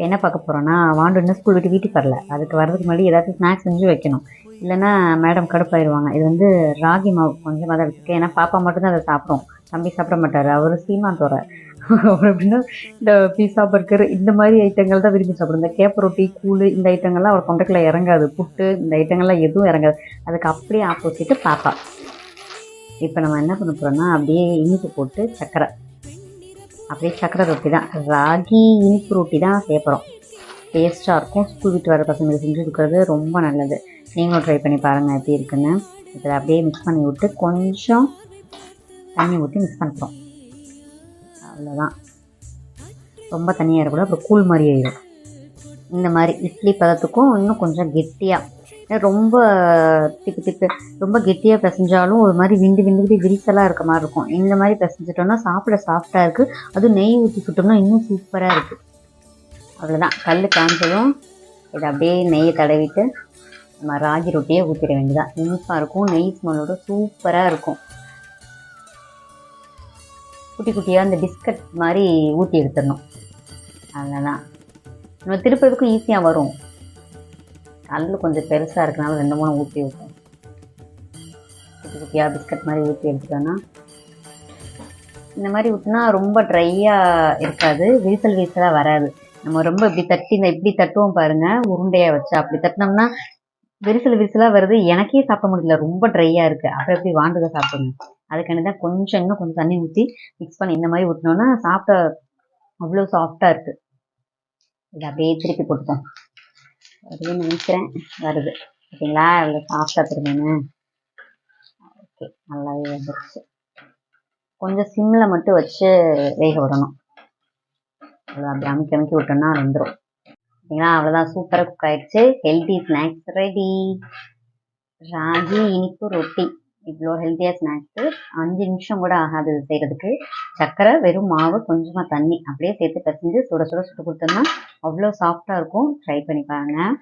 இப்போ என்ன பார்க்க போகிறோன்னா வாண்டு இன்னும் ஸ்கூல் விட்டு வீட்டுக்கு வரல. அதுக்கு வரதுக்கு முன்னாடி ஏதாச்சும் ஸ்நாக்ஸ் செஞ்சு வைக்கணும். இல்லைன்னா மேடம் கடுப்பாயிடுவாங்க இது வந்து ராகி மாவு கொஞ்சமாக தான் வச்சுருக்கேன். ஏன்னா பாப்பா மட்டும்தான் அதை சாப்பிடும். தம்பி சாப்பிட மாட்டார். அவர் சீமான் தோற. அவர் எப்படின்னா இந்த பீஸா பர்கர் இந்த மாதிரி ஐட்டங்கள் தான் விரும்பி சாப்பிடும். இந்த கேப்ப ரொட்டி கூழ் இந்த ஐட்டங்கள்லாம் அவர் கொண்டைக்குள்ள இறங்காது. புட்டு இந்த ஐட்டங்கள்லாம் எதுவும் இறங்காது. அதுக்கு அப்படியே ஆப்போசிட்டு பாப்பா. இப்போ நம்ம என்ன பண்ண போகிறோம்னா அப்படியே இனிப்பு போட்டு சர்க்கரை அப்படியே சக்கரை ரொட்டி தான். ராகி இனிப்பு ரொட்டி தான் சேர்க்குறோம் டேஸ்ட்டாக இருக்கும். ஸ்கூல் விட்டு வர பசங்களுக்கு செஞ்சு கொடுக்குறது ரொம்ப நல்லது. நீங்களும் ட்ரை பண்ணி பாருங்கள் எப்படி இருக்குன்னு. இதில் அப்படியே மிக்ஸ் பண்ணி விட்டு கொஞ்சம் தண்ணி ஊற்றி மிக்ஸ் பண்ணுறோம் அவ்வளோதான் ரொம்ப தண்ணியாக இருக்கக்கூடாது. அப்புறம் கூழ் மாதிரி ஆயிடும் இந்த மாதிரி இட்லி பதத்துக்கும் இன்னும் கொஞ்சம் கெட்டியாக ரொம்ப திப்பு திப்பு ரொம்ப கெட்டியாக பிசைஞ்சாலும் ஒரு மாதிரி விண்டு விண்டுக்கிட்டு விரிசலாக இருக்க மாதிரி இருக்கும். இந்த மாதிரி பிசைஞ்சிட்டோம்னா சாப்பிட சாஃப்டாக இருக்குது அதுவும் நெய் ஊற்றி சுட்டோம்னா இன்னும் சூப்பராக இருக்குது அவ்வளோதான் கல் காஞ்சதும் இதை அப்படியே நெய்யை தடவிட்டு நம்ம ராகி ரொட்டியை ஊற்றிட வேண்டியதான் இனிப்பாக இருக்கும். நெய் ஸ்மெல்லோட சூப்பராக இருக்கும். குட்டி குட்டியாக அந்த பிஸ்கட் மாதிரி ஊற்றி எடுத்துடணும். அவ்வளோதான் நம்ம திருப்பதுக்கும் ஈஸியாக வரும். கல் கொஞ்சம் பெருசாக இருக்கனால ரெண்டு மூணு ஊற்றி வைப்போம் குட்டி குட்டியாக பிஸ்கட் மாதிரி ஊற்றி எடுத்துட்டோன்னா. இந்த மாதிரி ஊற்றினா ரொம்ப ட்ரையாக இருக்காது விரிசல் விரிசலாக வராது. நம்ம ரொம்ப இப்படி தட்டி இந்த இப்படி தட்டுவோம் பாருங்க உருண்டையாக வச்சு அப்படி தட்டினோம்னா விரிசல் விரிசலாக வருது எனக்கே சாப்பிட முடியல ரொம்ப ட்ரையாக இருக்குது அப்புறம் எப்படி வாண்டுக சாப்பிடுங்க? அதுக்கான தான் கொஞ்சம் இன்னும் கொஞ்சம் தண்ணி ஊற்றி மிக்ஸ் பண்ணி இந்த மாதிரி ஊற்றினோன்னா சாப்பிட்ட அவ்வளோ சாஃப்டாக இருக்குது இதை அப்படியே திருப்பி போட்டுப்போம். வருதுன்னு நினைக்கிறேன். வருது. ஓகேங்களா இவ்வளோ சாஃப்டாக திரும்பினு ஓகே. நல்லாவே வந்துருச்சு. கொஞ்சம் சிம்மில் மட்டும் வச்சு வேக விடணும். அவ்வளோ அப்படி அமுக்கி அமுக்கி விட்டோம்னா வந்துடும் ஓகேங்களா அவ்வளோதான் சூப்பராக குக் ஆயிடுச்சு. ஹெல்தி ஸ்நாக்ஸ் ரெடி ராகி இனிப்பு ரொட்டி. இவ்வளோ ஹெல்த்தியாக ஸ்நாக்ஸு அஞ்சு நிமிஷம் கூட ஆகாது இது செய்கிறதுக்கு சர்க்கரை வெறும் மாவு கொஞ்சமாக தண்ணி அப்படியே சேர்த்து பிசைஞ்சு சுட சுட சுட்டு கொடுத்தோம்னா அவ்வளோ சாஃப்டாக இருக்கும். ட்ரை பண்ணி பாருங்கள்